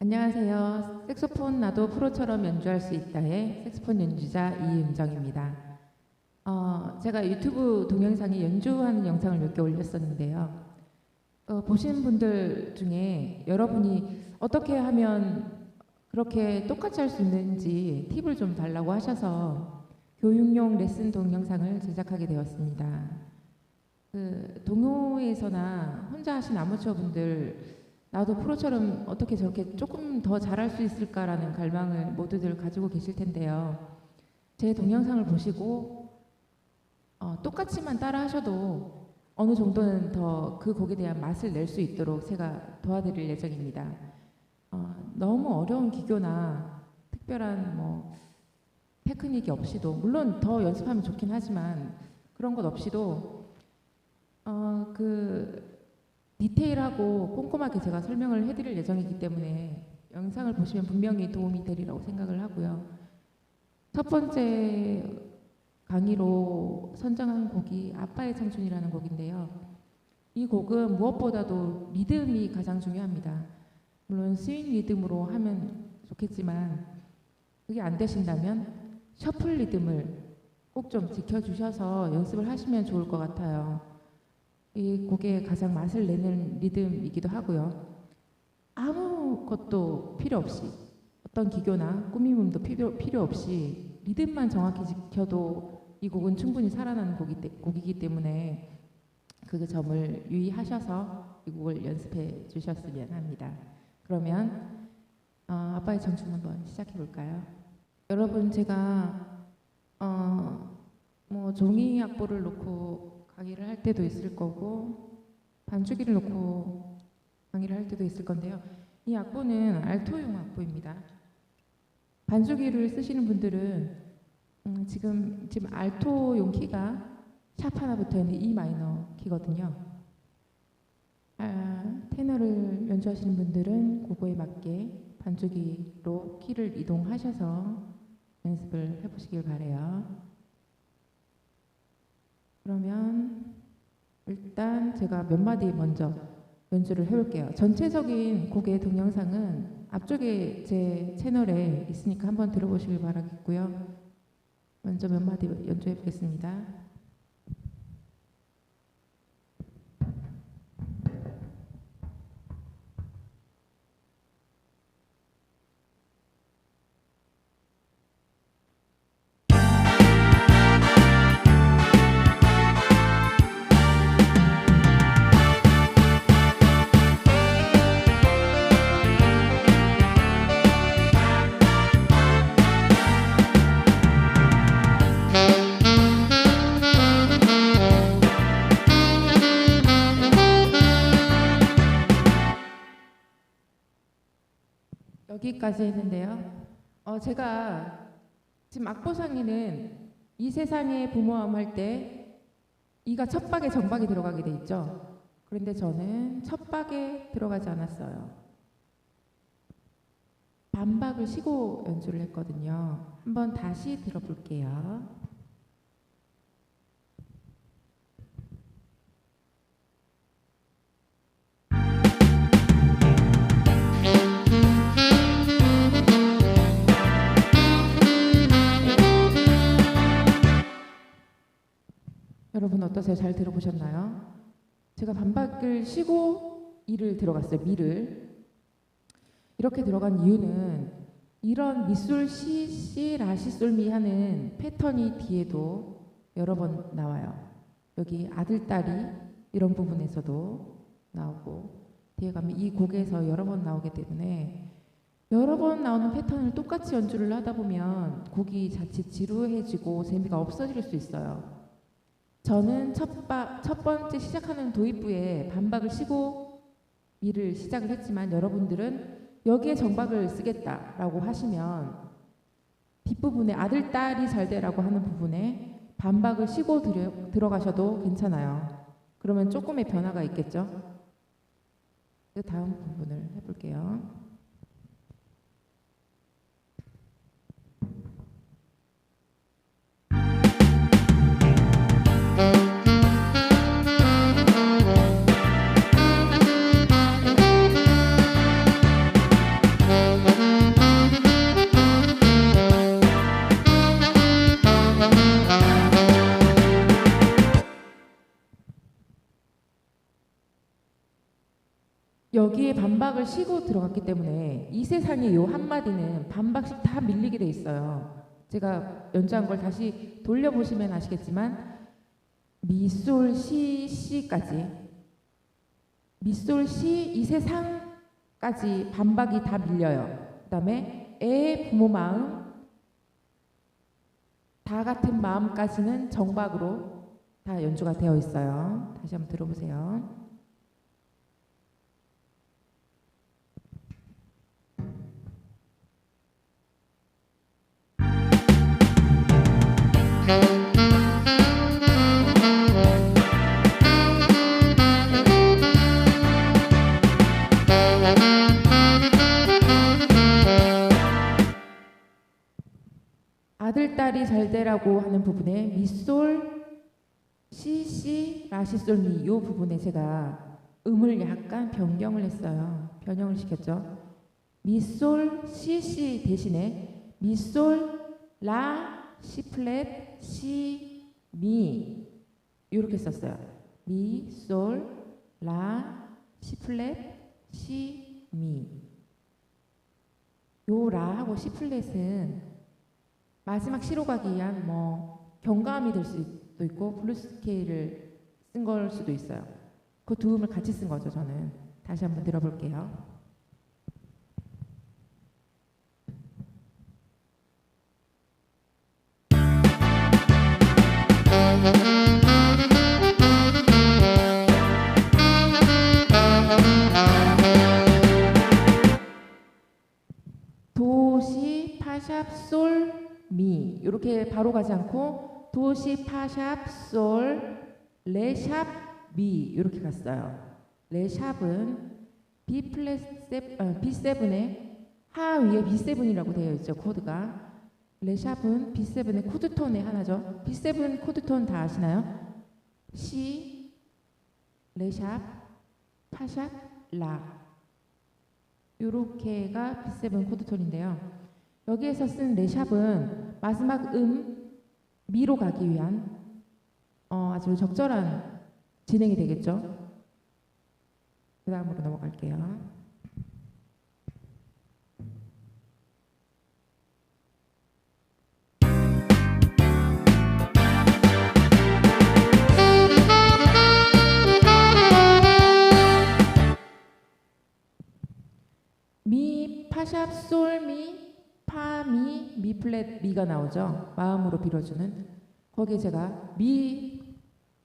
안녕하세요. 색소폰 나도 프로처럼 연주할 수 있다의 색소폰 연주자 이은정입니다. 어, 제가 유튜브 동영상에 연주하는 영상을 몇 개 올렸었는데요. 어, 보신 분들 중에 여러분이 어떻게 하면 그렇게 똑같이 할 수 있는지 팁을 좀 달라고 하셔서 교육용 레슨 동영상을 제작하게 되었습니다. 그 동호회에서나 혼자 하신 아마추어 분들 나도 프로처럼 어떻게 저렇게 조금 더 잘할 수 있을까라는 갈망을 모두들 가지고 계실 텐데요. 제 동영상을 보시고 어, 똑같이만 따라 하셔도 어느 정도는 더 그 곡에 대한 맛을 낼 수 있도록 제가 도와드릴 예정입니다. 어, 너무 어려운 기교나 특별한 뭐 테크닉이 없이도 물론 더 연습하면 좋긴 하지만 그런 것 없이도 어, 그 디테일하고 꼼꼼하게 제가 설명을 해드릴 예정이기 때문에 영상을 보시면 분명히 도움이 되리라고 생각을 하고요. 첫 번째 강의로 선정한 곡이 아빠의 청춘이라는 곡인데요. 이 곡은 무엇보다도 리듬이 가장 중요합니다. 물론 스윙 리듬으로 하면 좋겠지만 그게 안 되신다면 셔플 리듬을 꼭 좀 지켜주셔서 연습을 하시면 좋을 것 같아요. 이 곡의 가장 맛을 내는 리듬이기도 하고요. 아무것도 필요 없이 어떤 기교나 꾸밈음도 필요, 없이 리듬만 정확히 지켜도 이 곡은 충분히 살아나는 곡이, 때- 곡이 기 때문에 그 점을 유의하셔서 이 곡을 연습해 주셨으면 합니다. 그러면 어, 아빠의 청춘 한번 시작해 볼까요? 여러분 제가 어, 뭐 종이 악보를 놓고 강의를 할 때도 있을 거고 반주기를 놓고 강의를 할 때도 있을 건데요. 이 악보는 알토용 악보입니다. 반주기를 쓰시는 분들은 음, 지금 지금 알토용 키가 샵 하나 붙어 있는 E 마이너 키거든요. 아, 테너를 연주하시는 분들은 그거에 맞게 반주기로 키를 이동하셔서 연습을 해보시길 바래요. 그러면 일단 제가 몇 마디 먼저 연주를 해볼게요. 전체적인 곡의 동영상은 앞쪽에 제 채널에 있으니까 한번 들어보시길 바라겠고요. 먼저 몇 마디 연주해 보겠습니다. 여기까지 했는데요. 어, 제가 지금 악보상에는 이 세상에 부모함 할 때 이가 첫박에 정박이 들어가게 돼 있죠. 그런데 저는 첫박에 들어가지 않았어요. 반박을 쉬고 연주를 했거든요. 한번 다시 들어볼게요. 여러분 어떠세요? 잘 들어보셨나요? 제가 반박을 쉬고 이를 들어갔어요. 미를 이렇게 들어간 이유는 이런 미술 시, 시, 라시, 솔미 하는 패턴이 뒤에도 여러 번 나와요. 여기 아들, 딸이 이런 부분에서도 나오고 뒤에 가면 이 곡에서 여러 번 나오기 때문에 여러 번 나오는 패턴을 똑같이 연주를 하다 보면 곡이 자칫 지루해지고 재미가 없어질 수 있어요. 저는 첫, 바, 첫 번째 시작하는 도입부에 반박을 쉬고 미를 시작을 했지만 여러분들은 여기에 정박을 쓰겠다라고 하시면 뒷부분에 아들, 딸이 잘 되라고 하는 부분에 반박을 쉬고 들여, 들어가셔도 괜찮아요. 그러면 조금의 변화가 있겠죠? 그 다음 부분을 해볼게요. 여기에 반박을 쉬고 들어갔기 때문에 이 세상의 요 한마디는 반박씩 다 밀리게 돼 있어요. 제가 연주한 걸 다시 돌려보시면 아시겠지만 미솔 시 시까지 미솔 시 이 세상까지 반박이 다 밀려요. 그 다음에 애 부모 마음 다 같은 마음까지는 정박으로 다 연주가 되어 있어요. 다시 한번 들어보세요. 아들 딸이 잘 되라고 하는 부분에 미솔 시시 라시솔미 이 부분에 제가 음을 약간 변경을 했어요. 변형을 시켰죠. 미솔 시시 대신에 미솔 라 시플랫 시 미 이렇게 썼어요. 미 솔 라 시 플랫 시 미 요 라하고 시 플랫은 마지막 시로 가기 위한 뭐 경감이 될 수도 있고 블루스 스케일을 쓴 걸 수도 있어요. 그 두 음을 같이 쓴 거죠, 저는. 다시 한번 들어볼게요. 파샵 솔 미 이렇게 바로 가지 않고 도시 파샵 솔 레샵 미 이렇게 갔어요. 레샵은 B 플랫 세 어, B7의 하 위에 B7이라고 되어 있죠 코드가 레샵은 B7의 코드톤의 하나죠. B7 코드톤 다 아시나요? C 레샵 파샵 라 요렇게가 B7 코드톤인데요. 여기에서 쓴 레샵은 마지막 음 미로 가기 위한 어, 아주 적절한 진행이 되겠죠. 그 다음으로 넘어갈게요. 미 파샵 솔미 파미 미 플랫 미가 나오죠. 마음으로 빌어주는 거기에 제가 미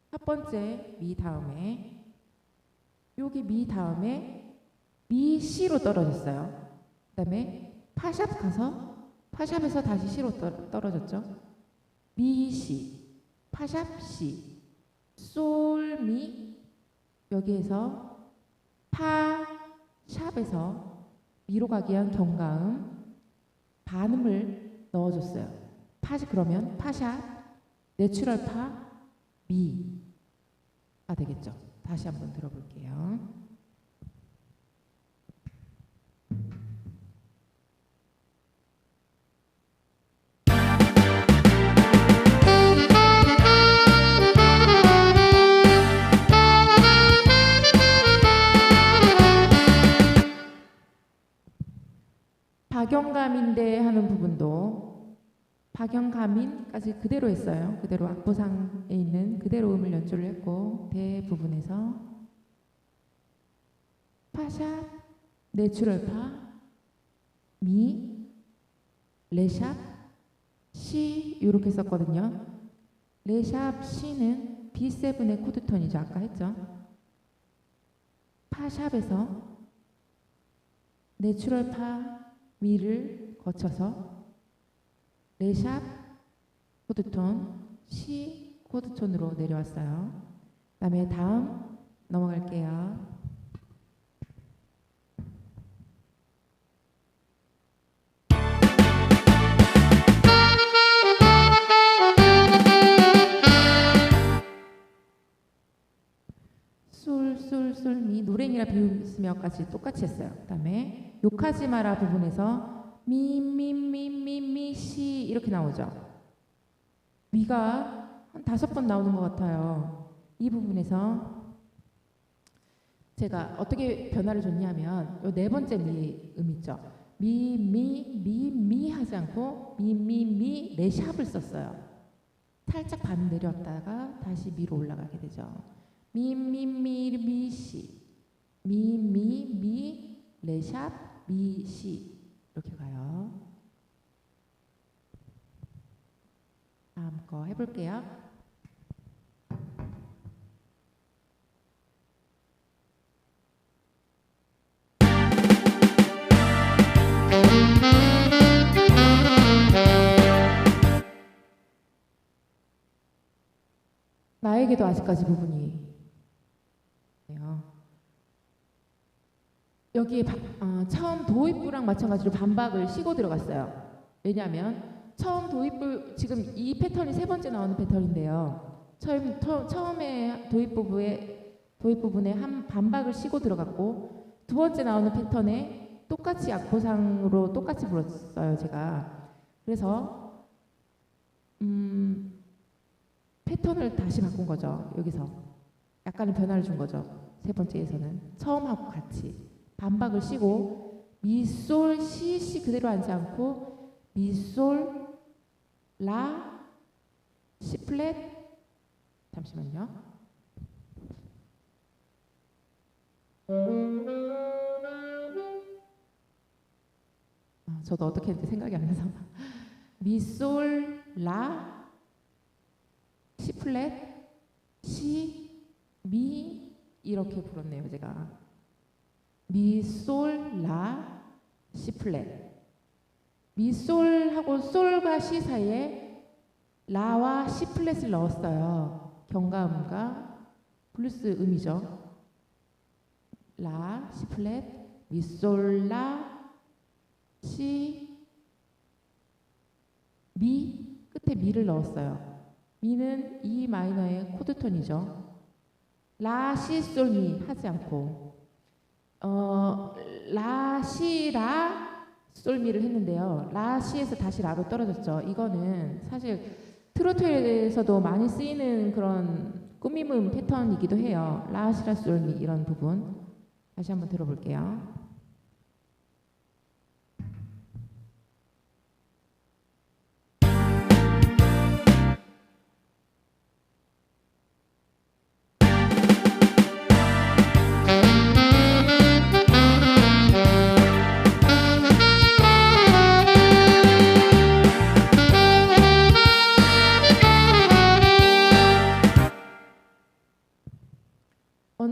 첫 번째 미 다음에 여기 미 다음에 미 시로 떨어졌어요. 그다음에 파샵 가서 파샵에서 다시 떨- 떨어졌죠. 미 시, 파샵 시, 솔미 여기에서 파 샵에서 미로 가기 위한 경가음 반음을 넣어줬어요. 파시 그러면 파샵 내추럴 파 미가 되겠죠. 다시 한번 들어볼게요. 박영감인데 하는 부분도 박영감인까지 그대로 했어요. 그대로 악보상에 있는 그대로 음을 연주를 했고 대부분에서 파샵, 내추럴파, 미, 레샵, 시 이렇게 썼거든요. 레샵 C는 B7의 코드톤이죠. 아까 했죠. 파샵에서 내추럴 파 미를 거쳐서 레샵 코드톤 C 코드톤으로 내려왔어요. 그다음에 다음 넘어갈게요. 솔솔솔미 노랭이라 비웃으며까지 똑같이 했어요. 그다음에 욕하지 마라 부분에서 미미미미미 시 이렇게 나오죠. 미가 한 다섯 번 나오는 것 같아요. 이 부분에서 제가 어떻게 변화를 줬냐면 요네 번째 미 음 있죠. 미미미미 하지 않고 미미미네 샵을 썼어요. 살짝 반 내려왔다가 다시 미로 올라가게 되죠. 미미미 미시 미미미 레샵 미시 이렇게 가요. 다음 거 해볼게요. 나에게도 아직까지 부분이 네요. 여기에 바- 어, 처음 도입부랑 마찬가지로 반박을 쉬고 들어갔어요. 왜냐하면 처음 도입부 지금 이 패턴이 세 번째 나오는 패턴인데요. 처음 처, 처음에 도입 부분에 도입 부분에 한 반박을 쉬고 들어갔고 두 번째 나오는 패턴에 똑같이 악보상으로 똑같이 불었어요. 제가 그래서 음, 패턴을 다시 바꾼 거죠. 여기서 약간의 변화를 준 거죠. 세 번째에서는 처음하고 같이 반박을 쉬고 미솔 시시 그대로 앉지 않고 미솔 라 시 플랫 잠시만요. 아, 저도 어떻게 했는지 생각이 안 나서 미솔 라 시 플랫 시 미 이렇게 불었네요 제가 미솔 라 시 플랫 미솔하고 솔과 시 사이에 라와 시 플랫을 넣었어요 경가음과 플러스 음이죠 라 시 플랫 미솔 라시 미 끝에 미를 넣었어요. 미는 E 마이너의 코드톤이죠. 라, 시, 솔, 미 하지 않고 어, 라, 시, 라, 솔, 미를 했는데요. 라, 시에서 다시 라로 떨어졌죠. 이거는 사실 트로트에서도 많이 쓰이는 그런 꾸밈음 패턴이기도 해요. 라, 시, 라, 솔, 미 이런 부분 다시 한번 들어볼게요.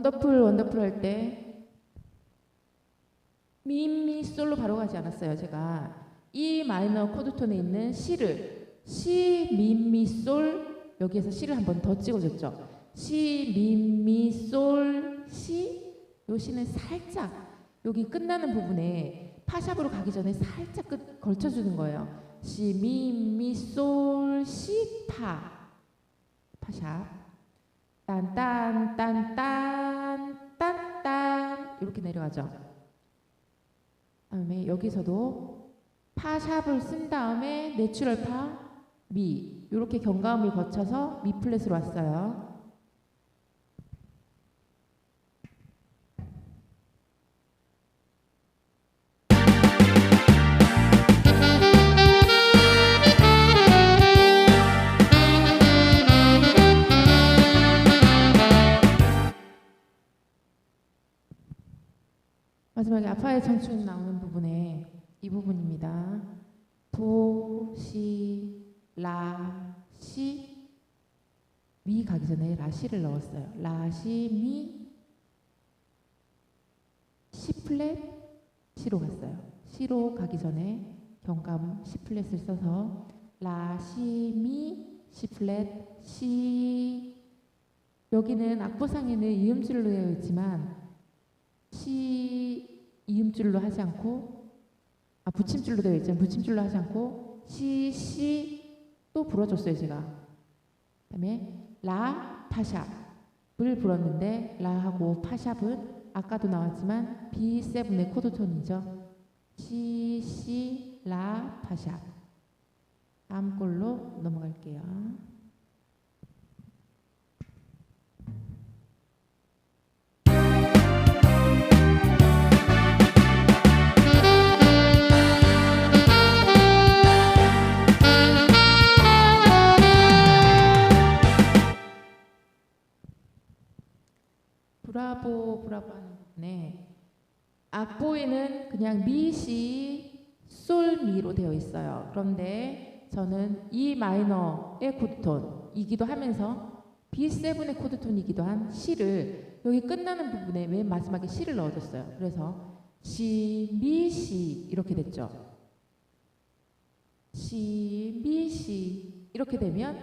원더풀 원더풀 할 때 미미 솔로 바로 가지 않았어요. 제가 E 마이너 코드 톤에 있는 C를 C 미미 솔 여기에서 C를 한 번 더 찍어줬죠. C 미미 솔 C 요 C는 살짝 여기 끝나는 부분에 파샵으로 가기 전에 살짝 끝 걸쳐주는 거예요. C 미미 솔 C 파 파샵 딴딴딴딴 딴딴 이렇게 내려가죠. 다음에 여기서도 파샵을 쓴 다음에 내추럴 파, 미 이렇게 경감을 거쳐서 미 플랫으로 왔어요. 마지막에 아파의 청춘 나오는 부분에 이 부분입니다. 도, 시, 라, 시, 미 가기 전에 라시를 넣었어요. 라시, 미, 시 플랫, 시로 갔어요. 시로 가기 전에 경감 시 플랫을 써서 라시, 미, 시 플랫, 시 여기는 악보상에는 이음줄로 되어 있지만 시 이음줄로 하지 않고 아 붙임줄로 되어 있잖아요. 붙임줄로 하지 않고 시 시 또 불어줬어요 제가. 그다음에 라 파샵을 불었는데 라하고 파샵은 아까도 나왔지만 B7의 코드 톤이죠. 시 시 라 파샵. 다음 걸로 넘어갈게요. 악보에는 그냥 미시 솔미로 되어 있어요. 그런데 저는 E 마이너의 코드톤이기도 하면서 B7의 코드톤이기도 한 C를 여기 끝나는 부분에 맨 마지막에 C를 넣어줬어요. 그래서 시, 미, 시 이렇게 됐죠. 시, 미, 시 이렇게 되면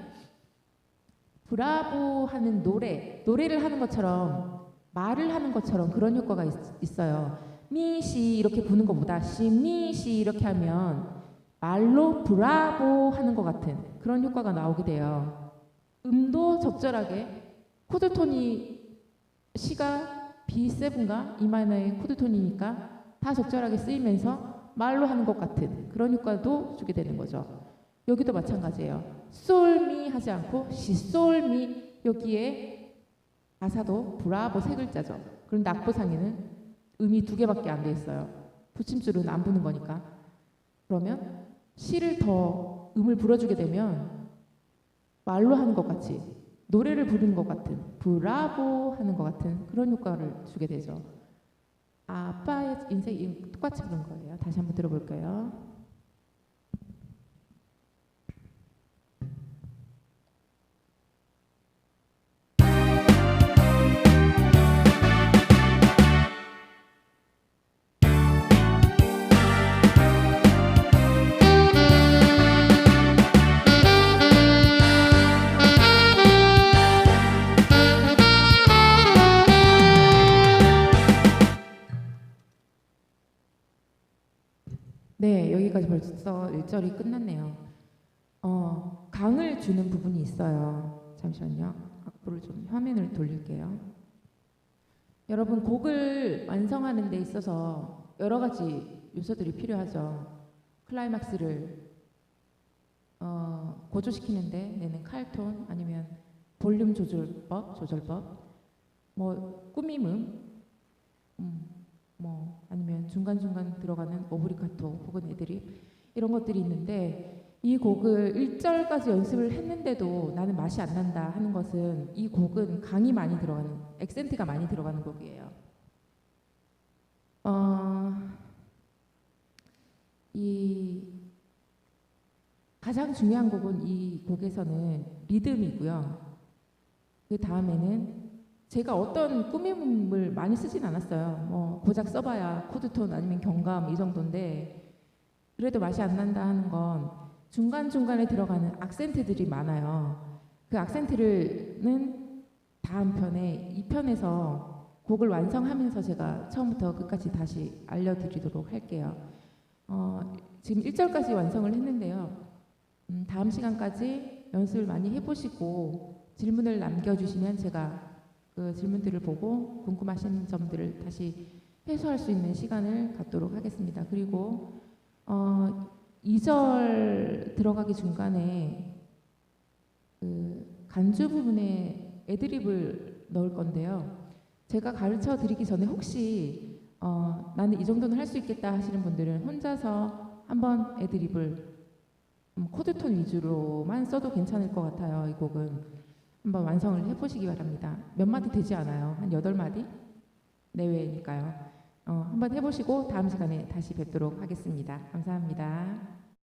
브라보 하는 노래, 노래를 하는 것처럼 말을 하는 것처럼 그런 효과가 있, 어요 미시 이렇게 부는 것보다 시미시 이렇게 하면 말로 브라보 하는 것 같은 그런 효과가 나오게 돼요. 음도 적절하게 코드 톤이 C가 B7가 이마이너의 코드 톤이니까 다 적절하게 쓰이면서 말로 하는 것 같은 그런 효과도 주게 되는 거죠. 여기도 마찬가지예요. 솔미 하지 않고 시솔미 여기에 가사도 브라보 세 글자죠. 그런데 악보상에는 음이 두 개밖에 안 돼 있어요. 붙임줄은 안 부는 거니까. 그러면 시를 더 음을 불어주게 되면 말로 하는 것 같이 노래를 부르는 것 같은 브라보 하는 것 같은 그런 효과를 주게 되죠. 아빠의 인생이 똑같이 부른 거예요. 다시 한번 들어볼까요? 여기까지 벌써 일절이 끝났네요. 어, 강을 주는 부분이 있어요. 잠시만요. 악보를 좀 화면을 돌릴게요. 여러분 곡을 완성하는 데 있어서 여러 가지 요소들이 필요하죠. 클라이막스를 어, 고조시키는데 내는 칼톤 아니면 볼륨 조절법, 조절법, 뭐 꾸밈음, 음, 뭐 아니면 중간중간 들어가는 오브리카토 혹은 애드립 이런 것들이 있는데 이 곡을 1절까지 연습을 했는데도 나는 맛이 안 난다 하는 것은 이 곡은 강이 많이 들어가는 액센트가 많이 들어가는 곡이에요. 어, 이 가장 중요한 곡은 이 곡에서는 리듬이고요. 그 다음에는 제가 어떤 꾸밈을 많이 쓰진 않았어요. 뭐 고작 써봐야 코드톤 아니면 경감 이 정도인데 그래도 맛이 안 난다 하는 건 중간 중간에 들어가는 악센트들이 많아요. 그 악센트를는 다음 편에 이 편에서 곡을 완성하면서 제가 처음부터 끝까지 다시 알려드리도록 할게요. 어, 지금 1절까지 완성을 했는데요. 음, 다음 시간까지 연습을 많이 해보시고 질문을 남겨주시면 제가 그 질문들을 보고 궁금하신 점들을 다시 해소할 수 있는 시간을 갖도록 하겠습니다. 그리고 어, 2절 들어가기 중간에 그 간주 부분에 애드립을 넣을 건데요. 제가 가르쳐 드리기 전에 혹시 어, 나는 이 정도는 할 수 있겠다 하시는 분들은 혼자서 한번 애드립을 음, 코드톤 위주로만 써도 괜찮을 것 같아요. 이 곡은 한번 완성을 해보시기 바랍니다. 몇 마디 되지 않아요. 한 여덟 마디 내외니까요. 어, 한번 해보시고 다음 시간에 다시 뵙도록 하겠습니다. 감사합니다.